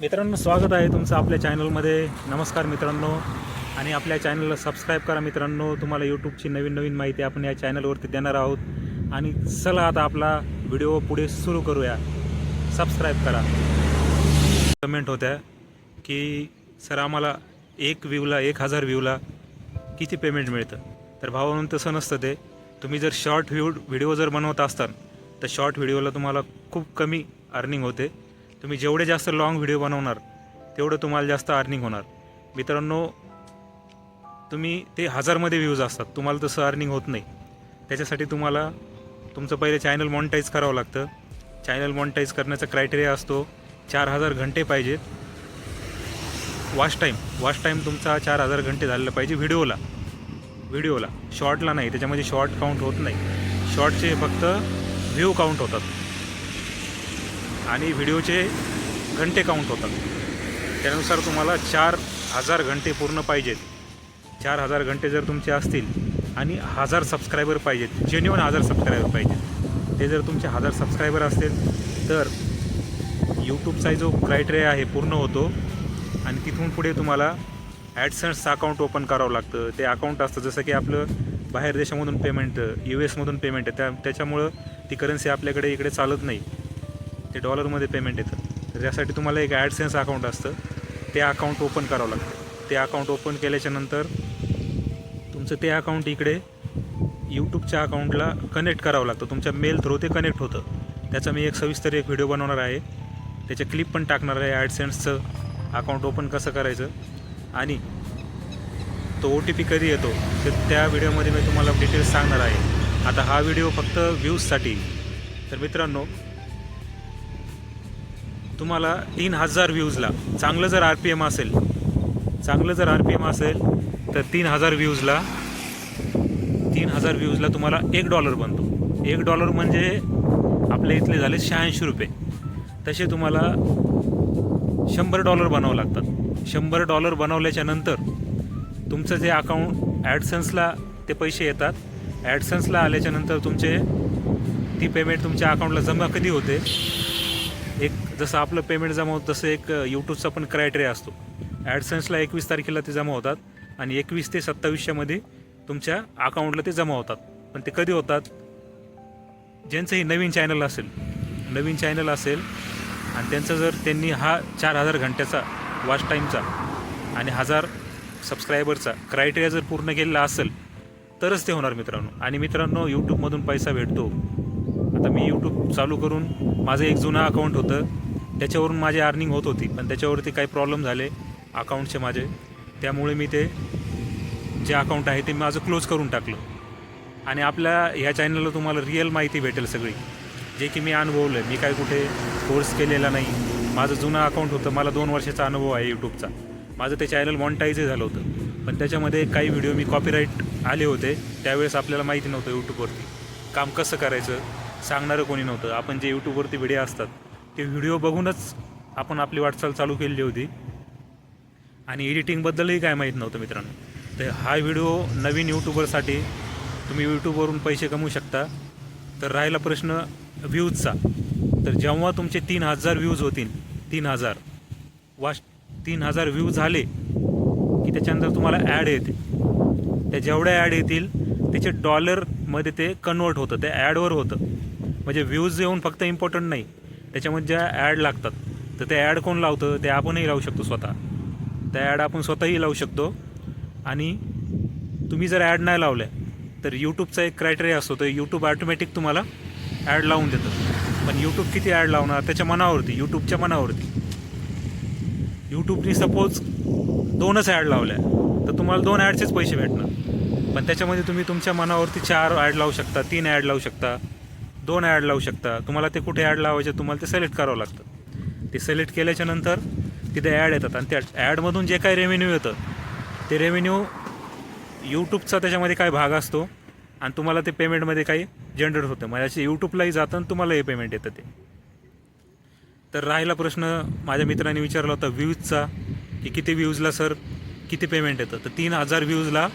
मित्रांनो स्वागत आहे तुमचं आपल्या चॅनलमध्ये. नमस्कार मित्रांनो. आणि आपल्या चॅनलला सबस्क्राईब करा मित्रांनो. तुम्हाला यूट्यूबची नवीन नवीन माहिती आपण या चॅनलवरती देणार आहोत. आणि चला आता आपला व्हिडिओ पुढे सुरू करूया. सबस्क्राईब करा. कमेंट होत्या की सर आम्हाला एक व्ह्यूला एक हजार व्ह्यूला किती पेमेंट मिळतं? तर भावानं तसं नसतं ते. तुम्ही जर शॉर्ट व्ह्यू व्हिडिओ जर बनवत असाल तर शॉर्ट व्हिडिओला तुम्हाला खूप कमी अर्निंग होते. तुम्ही जेवढे जास्त लाँग व्हिडिओ बनवणार तेवढं तुम्हाला जास्त अर्निंग होणार. मित्रांनो तुम्ही ते हजारमध्ये व्ह्यूज असतात तुम्हाला तसं अर्निंग होत नाही. त्याच्यासाठी तुम्हाला तुमचं पहिले चॅनल मॉनिटाईज करावं लागतं. चॅनल मॉनिटाईज करण्याचा क्रायटेरिया असतो चार हजार घंटे पाहिजेत. वॉच टाईम वॉच टाईम तुमचा चार हजार घंटे झालेला पाहिजे व्हिडिओला व्हिडिओला शॉर्टला नाही त्याच्यामध्ये शॉर्ट काउंट होत नाही. शॉर्टचे फक्त व्ह्यू काउंट होतात. आणि व्हिडिओचे घंटे काउंट होतात. त्यानुसार तुम्हाला चार हजार घंटे पूर्ण पाहिजेत. चार हजार घंटे जर तुमचे असतील आणि हजार सबस्क्रायबर पाहिजेत जेन्युअन हजार सबस्क्रायबर पाहिजेत ते जर तुमचे हजार सबस्क्रायबर असतील तर यूट्यूबचा जो क्रायटेरिया आहे पूर्ण होतो आणि तिथून पुढे तुम्हाला ॲडसन्सचं अकाउंट ओपन करावं लागतं. ते अकाउंट असतं जसं की आपलं बाहेर देशामधून पेमेंट यू एसमधून पेमेंट आहे. त्या त्याच्यामुळं ती करन्सी आपल्याकडे इकडे चालत नाही. ते डॉलरमध्ये पेमेंट येतं. तर त्यासाठी तुम्हाला एक ॲडसेन्स अकाउंट असतं. ते अकाउंट ओपन करावं लागतं. ते अकाउंट ओपन केल्याच्यानंतर तुमचं ते अकाउंट इकडे यूट्यूबच्या अकाउंटला कनेक्ट करावं लागतं. तुमच्या मेल थ्रू ते कनेक्ट होतं. त्याचा मी एक सविस्तर एक व्हिडिओ बनवणार आहे. त्याचे क्लिप पण टाकणार आहे ॲडसेन्सचं अकाउंट ओपन कसं करायचं? आणि तो ओ टी पी कधी येतो? तर त्या व्हिडिओमध्ये मी तुम्हाला डिटेल्स सांगणार आहे. आता हा व्हिडिओ फक्त व्ह्यूजसाठी तर मित्रांनो तुम्हाला तीन हजार व्ह्यूजला चांगलं जर आर पी एम असेल चांगलं जर आर पी एम असेल तर तीन हजार व्ह्यूजला तीन हजार व्ह्यूजला तुम्हाला एक डॉलर बनतो. एक डॉलर म्हणजे आपल्या इथले झाले शहाऐंशी रुपये. तसे तुम्हाला शंभर डॉलर बनावं लागतात. शंभर डॉलर बनवल्याच्या नंतर तुमचं जे अकाउंट ॲडसन्सला ते पैसे येतात. ॲडसन्सला आल्याच्यानंतर तुमचे ती पेमेंट तुमच्या अकाउंटला जमा कधी होते? एक जसं आपलं पेमेंट जमा होतं तसं एक यूट्यूबचा पण क्रायटेरिया असतो. ॲडसन्सला एकवीस तारखेला ते जमा होतात आणि एकवीस ते सत्तावीसच्यामध्ये तुमच्या अकाउंटला ते जमा होतात. पण ते कधी होतात? ज्यांचंही नवीन चॅनल असेल नवीन चॅनल असेल आणि त्यांचं जर त्यांनी हा चार हजार घंट्याचा वॉच टाईमचा आणि हजार सबस्क्रायबरचा क्रायटेरिया जर पूर्ण केलेला असेल तरच ते होणार मित्रांनो. आणि मित्रांनो यूट्यूबमधून पैसा भेटतो. आता मी यूट्यूब चालू करून माझं एक जुनं अकाउंट होतं. त्याच्यावरून माझी अर्निंग होत होती पण त्याच्यावरती काही प्रॉब्लेम झाले अकाउंटचे माझे. त्यामुळे मी ते जे अकाउंट आहे ते माझं क्लोज करून टाकलं. आणि आपल्या ह्या चॅनलला तुम्हाला रिअल माहिती भेटेल सगळी. जे की मी अनुभवलं मी काय कुठे कोर्स केलेला नाही. माझं जुनं अकाउंट होतं मला दोन वर्षाचा अनुभव आहे यूट्यूबचा माझं ते चॅनल मॉनिटाईजही झालं होतं. पण त्याच्यामध्ये काही व्हिडिओ मी कॉपीराईट आले होते त्यावेळेस आपल्याला माहिती नव्हतं यूट्यूबवरती काम कसं करायचं? सांगणारं कोणी नव्हतं. आपण जे यूट्यूबवरती व्हिडिओ असतात ते व्हिडिओ बघूनच आपण आपली वाटचाल चालू केलेली होती. आणि एडिटिंगबद्दलही काय माहीत नव्हतं मित्रांनो. तर हा व्हिडिओ नवीन यूट्यूबरसाठी तुम्ही यूट्यूबवरून पैसे कमवू शकता. तर राहिला प्रश्न व्ह्यूजचा तर जेव्हा तुमचे तीन हजार व्ह्यूज होतील तीन हजार. वाश तीन हजार व्ह्यूज झाले की त्याच्यानंतर तुम्हाला ॲड येते. त्या जेवढ्या ॲड येतील त्याचे डॉलरमध्ये ते कन्वर्ट होतं. ते ॲडवर होतं. म्हणजे व्ह्यूज येऊन फक्त इम्पॉर्टंट नाही. त्याच्यामध्ये ज्या ॲड लागतात तर ते ॲड कोण लावतं? ते आपणही लावू शकतो स्वतः. त्या ॲड आपण स्वतःही लावू शकतो. आणि तुम्ही जर ॲड नाही लावल्या तर यूट्यूबचा एक क्रायटेरिया असतो तर यूट्यूब ऑटोमॅटिक तुम्हाला ॲड लावून देतं. पण यूट्यूब किती ॲड लावणार? त्याच्या मनावरती यूट्यूबच्या मनावरती. यूट्यूबनी सपोज दोनच ॲड लावल्या तर तुम्हाला दोन ॲडचेच पैसे भेटणार. पण त्याच्यामध्ये तुम्ही तुमच्या मनावरती चार ॲड लावू शकता तीन ॲड लावू शकता. दोन ॲड लावू शकता. तुम्हाला ते कुठे ॲड लावायचे तुम्हाला ते सिलेक्ट करावं लागतं. ते सिलेक्ट केल्याच्यानंतर तिथे ॲड येतात आणि त्या ॲडमधून जे काही रेव्हेन्यू येतं ते रेव्हेन्यू यूट्यूबचा त्याच्यामध्ये काय भाग असतो आणि तुम्हाला ते पेमेंटमध्ये काही जनरेट होतं. माझ्याशी यूट्यूबलाही जातं आणि तुम्हालाही पेमेंट येतं ते. तर राहिला प्रश्न माझ्या मित्राने विचारला होता व्ह्यूजचा की किती व्ह्यूजला सर किती पेमेंट येतं? तर तीन हजार व्ह्यूजला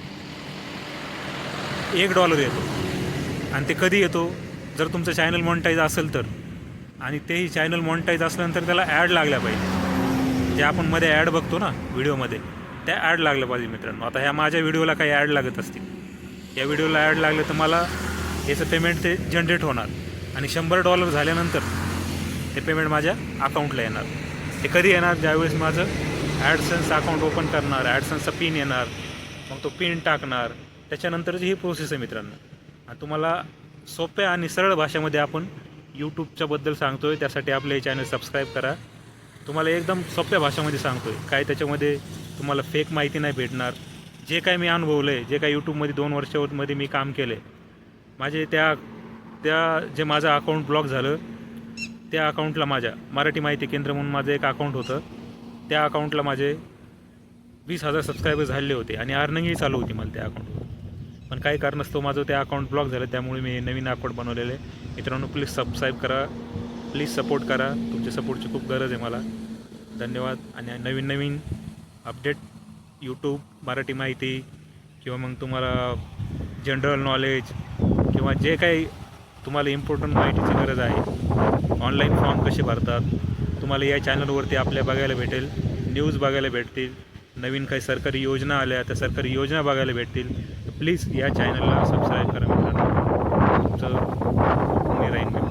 एक डॉलर येतो. आणि ते कधी येतो? जर तुमचं चॅनल मॉनिटाईज असेल तर. आणि तेही चॅनल मॉनिटाईज असल्यानंतर त्याला ॲड लागल्या पाहिजे. जे आपण मध्ये ॲड बघतो ना व्हिडिओमध्ये त्या ॲड लागल्या पाहिजे मित्रांनो. आता ह्या माझ्या व्हिडिओला काही ॲड लागत असतील. या व्हिडिओला ॲड लागलं तर मला याचं पेमेंट ते जनरेट होणार. आणि शंभर डॉलर झाल्यानंतर ते पेमेंट माझ्या अकाउंटला येणार. ते कधी येणार? ज्यावेळेस माझं ॲडसन्स अकाउंट ओपन करणार ॲडसन्सचा पिन येणार मग तो पिन टाकणार. त्याच्यानंतरची ही प्रोसेस आहे मित्रांनो. आणि तुम्हाला सोप्या आणि सरळ भाषेमध्ये आपण यूट्यूबच्याबद्दल सांगतो आहे त्यासाठी आपले हे चॅनल सबस्क्राईब करा. तुम्हाला एकदम सोप्या भाषेमध्ये सांगतो आहे काय त्याच्यामध्ये तुम्हाला फेक माहिती नाही भेटणार. जे काय मी अनुभवलं आहे जे काय यूट्यूबमध्ये दोन वर्षामध्ये मी काम केलं आहे माझे त्या त्या जे माझं अकाउंट ब्लॉक झालं त्या अकाउंटला माझ्या मराठी माहिती केंद्र म्हणून माझं एक अकाउंट होतं. त्या अकाउंटला माझे वीस हजार सबस्क्रायबर झालेले होते आणि अर्निंगही चालू होती मला त्या अकाउंट पण काही कारणास्तव माझं ते अकाउंट ब्लॉक झालं त्यामुळे मी नवीन अकाउंट बनवलेलं आहे. मित्रांनो प्लीज सबस्क्राईब करा. प्लीज सपोर्ट करा. तुमच्या सपोर्टची खूप गरज आहे मला. धन्यवाद. आणि नवीन नवीन अपडेट यूट्यूब मराठी माहिती किंवा मग तुम्हाला जनरल नॉलेज किंवा जे काही तुम्हाला इम्पॉर्टंट माहितीची गरज आहे ऑनलाईन फॉर्म कसे भरतात तुम्हाला या चॅनलवरती आपल्या बघायला भेटेल न्यूज बघायला भेटतील नवीन काही सरकारी योजना आल्या त्या सरकारी योजना बघायला भेटतील प्लीज या चॅनलला सबस्क्राईब करा मित्रांनो तुमचं मी राहीन मित्रांनो